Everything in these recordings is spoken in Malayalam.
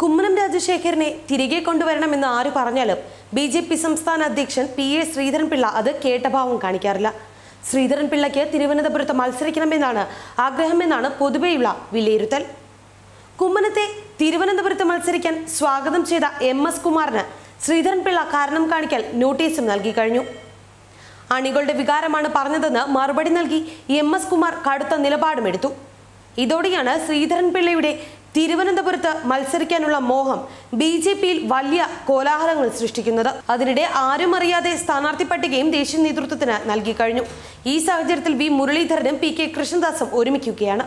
കുമ്മനം രാജശേഖരനെ തിരികെ കൊണ്ടുവരണമെന്ന് ആര് പറഞ്ഞാലും ബി ജെ പി സംസ്ഥാന അധ്യക്ഷൻ പി എ ശ്രീധരൻപിള്ള അത് കേട്ടഭാവം കാണിക്കാറില്ല. ശ്രീധരൻപിള്ളയ്ക്ക് തിരുവനന്തപുരത്ത് മത്സരിക്കണമെന്നാണ് ആഗ്രഹമെന്നാണ് പൊതുവെയുള്ള വിലയിരുത്തൽ. കുമ്മനത്തെ തിരുവനന്തപുരത്ത് മത്സരിക്കാൻ സ്വാഗതം ചെയ്ത എം എസ് കുമാറിന് ശ്രീധരൻപിള്ള കാരണം കാണിക്കൽ നോട്ടീസും നൽകി കഴിഞ്ഞു. അണികളുടെ വികാരമാണ് പറഞ്ഞതെന്ന് മറുപടി നൽകി എം എസ് കുമാർ കടുത്ത നിലപാടുമെടുത്തു ഇതോടെയാണ് ശ്രീധരൻപിള്ളയുടെ തിരുവനന്തപുരത്ത് മത്സരിക്കാനുള്ള മോഹം ബി ജെ പിയിൽ വലിയ കോലാഹലങ്ങൾ സൃഷ്ടിക്കുന്നത്. അതിനിടെ ആരും അറിയാതെ സ്ഥാനാർത്ഥി പട്ടികയും ദേശീയ നേതൃത്വത്തിന് നൽകി കഴിഞ്ഞു. ഈ സാഹചര്യത്തിൽ വി മുരളീധരനും പി കെ കൃഷ്ണദാസും ഒരുമിക്കുകയാണ്.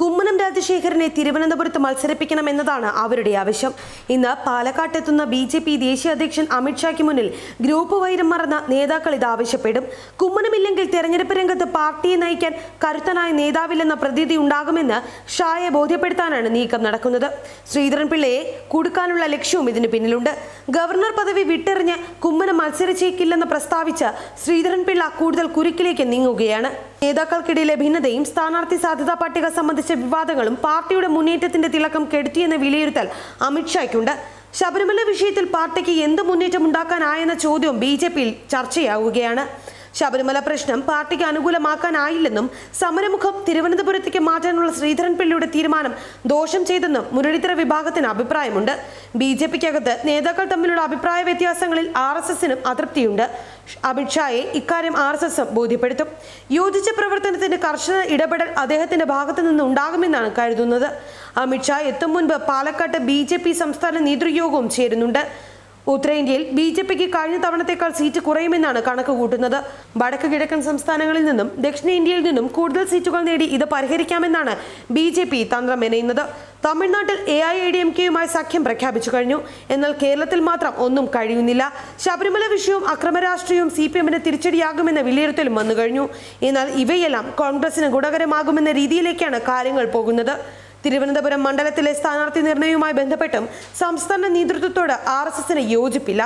കുമ്മനം രാജശേഖരനെ തിരുവനന്തപുരത്ത് മത്സരിപ്പിക്കണമെന്നതാണ് അവരുടെ ആവശ്യം. ഇന്ന് പാലക്കാട്ടെത്തുന്ന ബി ജെ പി ദേശീയ അധ്യക്ഷൻ അമിത്ഷായ്ക്ക് മുന്നിൽ ഗ്രൂപ്പ് വൈരം മറന്ന നേതാക്കൾ ഇത് ആവശ്യപ്പെടും. കുമ്മനമില്ലെങ്കിൽ തെരഞ്ഞെടുപ്പ് രംഗത്ത് പാർട്ടിയെ നയിക്കാൻ കരുത്തനായ നേതാവില്ലെന്ന പ്രതീതി ഉണ്ടാകുമെന്ന് ഷായെ ബോധ്യപ്പെടുത്താനാണ് നീക്കം നടക്കുന്നത്. ശ്രീധരൻപിള്ളയെ കൊടുക്കാനുള്ള ലക്ഷ്യവും ഇതിന് പിന്നിലുണ്ട്. ഗവർണർ പദവി വിട്ടെറിഞ്ഞ് കുമ്മനം മത്സരിച്ചേക്കില്ലെന്ന് പ്രസ്താവിച്ച് ശ്രീധരൻപിള്ള കൂടുതൽ കുരുക്കിലേക്ക് നീങ്ങുകയാണ്. നേതാക്കൾക്കിടയിലെ ഭിന്നതയും സ്ഥാനാർത്ഥി സാധ്യതാ പട്ടിക സംബന്ധിച്ച വിവാദങ്ങളും പാർട്ടിയുടെ മുന്നേറ്റത്തിന്റെ തിളക്കം കെടുത്തിയെന്ന വിലയിരുത്തൽ അമിത്ഷായ്ക്കുണ്ട് ശബരിമല വിഷയത്തിൽ പാർട്ടിക്ക് എന്ത് മുന്നേറ്റം ഉണ്ടാക്കാനായെന്ന ചോദ്യവും ബി ചർച്ചയാവുകയാണ്. ശബരിമല പ്രശ്നം പാർട്ടിക്ക് അനുകൂലമാക്കാനായില്ലെന്നും സമരമുഖം തിരുവനന്തപുരത്തേക്ക് മാറ്റാനുള്ള ശ്രീധരൻപിള്ളയുടെ തീരുമാനം ദോഷം ചെയ്തെന്നും മുരളീധര വിഭാഗത്തിന് അഭിപ്രായമുണ്ട്. ബി ജെ പിക്കകത്ത് നേതാക്കൾ തമ്മിലുള്ള അഭിപ്രായ വ്യത്യാസങ്ങളിൽ ആർ എസ് എസിനും അതൃപ്തിയുണ്ട്. അമിത്ഷായെ ഇക്കാര്യം ആർ എസ് എസ് ബോധ്യപ്പെടുത്തും. യോജിച്ച പ്രവർത്തനത്തിന്റെ കർശന ഇടപെടൽ അദ്ദേഹത്തിന്റെ ഭാഗത്തു നിന്ന് ഉണ്ടാകുമെന്നാണ് കരുതുന്നത്. അമിത്ഷാ എത്തും മുൻപ് പാലക്കാട്ട് ബി സംസ്ഥാന നേതൃയോഗവും ചേരുന്നുണ്ട്. ഉത്തരേന്ത്യയിൽ ബി ജെ പിക്ക് കഴിഞ്ഞ തവണത്തേക്കാൾ സീറ്റ് കുറയുമെന്നാണ് കണക്ക് കൂട്ടുന്നത്. വടക്ക് കിഴക്കൻ സംസ്ഥാനങ്ങളിൽ നിന്നും ദക്ഷിണേന്ത്യയിൽ നിന്നും കൂടുതൽ സീറ്റുകൾ നേടി ഇത് പരിഹരിക്കാമെന്നാണ് ബി ജെ പി തന്ത്രം മെനയുന്നത്. തമിഴ്നാട്ടിൽ A I A D M കെയുമായി സഖ്യം പ്രഖ്യാപിച്ചു കഴിഞ്ഞു. എന്നാൽ കേരളത്തിൽ മാത്രം ഒന്നും കഴിയുന്നില്ല. ശബരിമല വിഷയവും അക്രമരാഷ്ട്രീയവും സി പി എമ്മിന് തിരിച്ചടിയാകുമെന്ന വിലയിരുത്തലും വന്നു കഴിഞ്ഞു. എന്നാൽ ഇവയെല്ലാം കോൺഗ്രസിന് ഗുണകരമാകുമെന്ന രീതിയിലേക്കാണ് കാര്യങ്ങൾ പോകുന്നത്. തിരുവനന്തപുരം മണ്ഡലത്തിലെ സ്ഥാനാർത്ഥി നിർണയവുമായി ബന്ധപ്പെട്ടും സംസ്ഥാന നേതൃത്വത്തോട് ആർ എസ് എസിന് യോജിപ്പില്ല.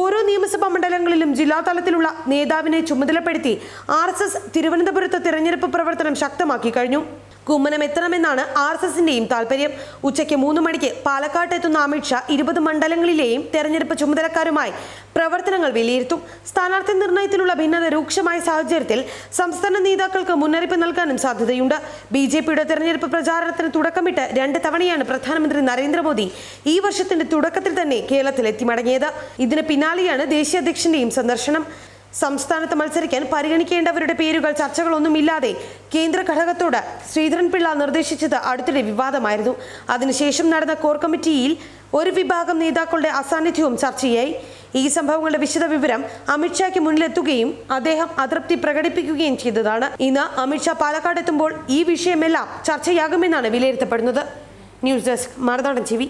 ഓരോ നിയമസഭാ മണ്ഡലങ്ങളിലും ജില്ലാ തലത്തിലുള്ള നേതാവിനെ ചുമതലപ്പെടുത്തി ആർ എസ് എസ് തിരുവനന്തപുരത്ത് തിരഞ്ഞെടുപ്പ് പ്രവർത്തനം ശക്തമാക്കി കഴിഞ്ഞു. കുമ്മനം എത്തണമെന്നാണ് ആർ എസ് എസിന്റെയും താല്പര്യം ഉച്ചയ്ക്ക് മൂന്ന് മണിക്ക് പാലക്കാട്ട് എത്തുന്ന അമിത്ഷാ ഇരുപത് മണ്ഡലങ്ങളിലെയും തെരഞ്ഞെടുപ്പ് ചുമതലക്കാരുമായി പ്രവർത്തനങ്ങൾ വിലയിരുത്തും. സ്ഥാനാർത്ഥി നിർണയത്തിലുള്ള ഭിന്നത രൂക്ഷമായ സാഹചര്യത്തിൽ സംസ്ഥാന നേതാക്കൾക്ക് മുന്നറിയിപ്പ് നൽകാനും സാധ്യതയുണ്ട്. ബി ജെ പിയുടെ തെരഞ്ഞെടുപ്പ് പ്രചാരണത്തിന് തുടക്കമിട്ട് രണ്ട് തവണയാണ് പ്രധാനമന്ത്രി നരേന്ദ്രമോദി ഈ വർഷത്തിന്റെ തുടക്കത്തിൽ തന്നെ കേരളത്തിൽ എത്തിമടങ്ങിയത് ഇതിന് പിന്നാലെയാണ് ദേശീയ അധ്യക്ഷന്റെയും സന്ദർശനം. സംസ്ഥാനത്ത് മത്സരിക്കാൻ പരിഗണിക്കേണ്ടവരുടെ പേരുകൾ ചർച്ചകളൊന്നുമില്ലാതെ കേന്ദ്ര ഘടകത്തോട് ശ്രീധരൻപിള്ള നിർദ്ദേശിച്ചത് അടുത്തിടെ വിവാദമായിരുന്നു. അതിനുശേഷം നടന്ന കോർ കമ്മിറ്റിയിൽ ഒരു വിഭാഗം നേതാക്കളുടെ അസാന്നിധ്യവും ചർച്ചയായി. ഈ സംഭവങ്ങളുടെ വിശദവിവരം അമിത്ഷായ്ക്ക് മുന്നിലെത്തുകയും അദ്ദേഹം അതൃപ്തി പ്രകടിപ്പിക്കുകയും ചെയ്തതാണ്. ഇന്ന് അമിത്ഷാ പാലക്കാട് എത്തുമ്പോൾ ഈ വിഷയമെല്ലാം ചർച്ചയാകുമെന്നാണ് വിലയിരുത്തപ്പെടുന്നത്. ന്യൂസ് ഡെസ്ക് മറുനാടൻ ചെവി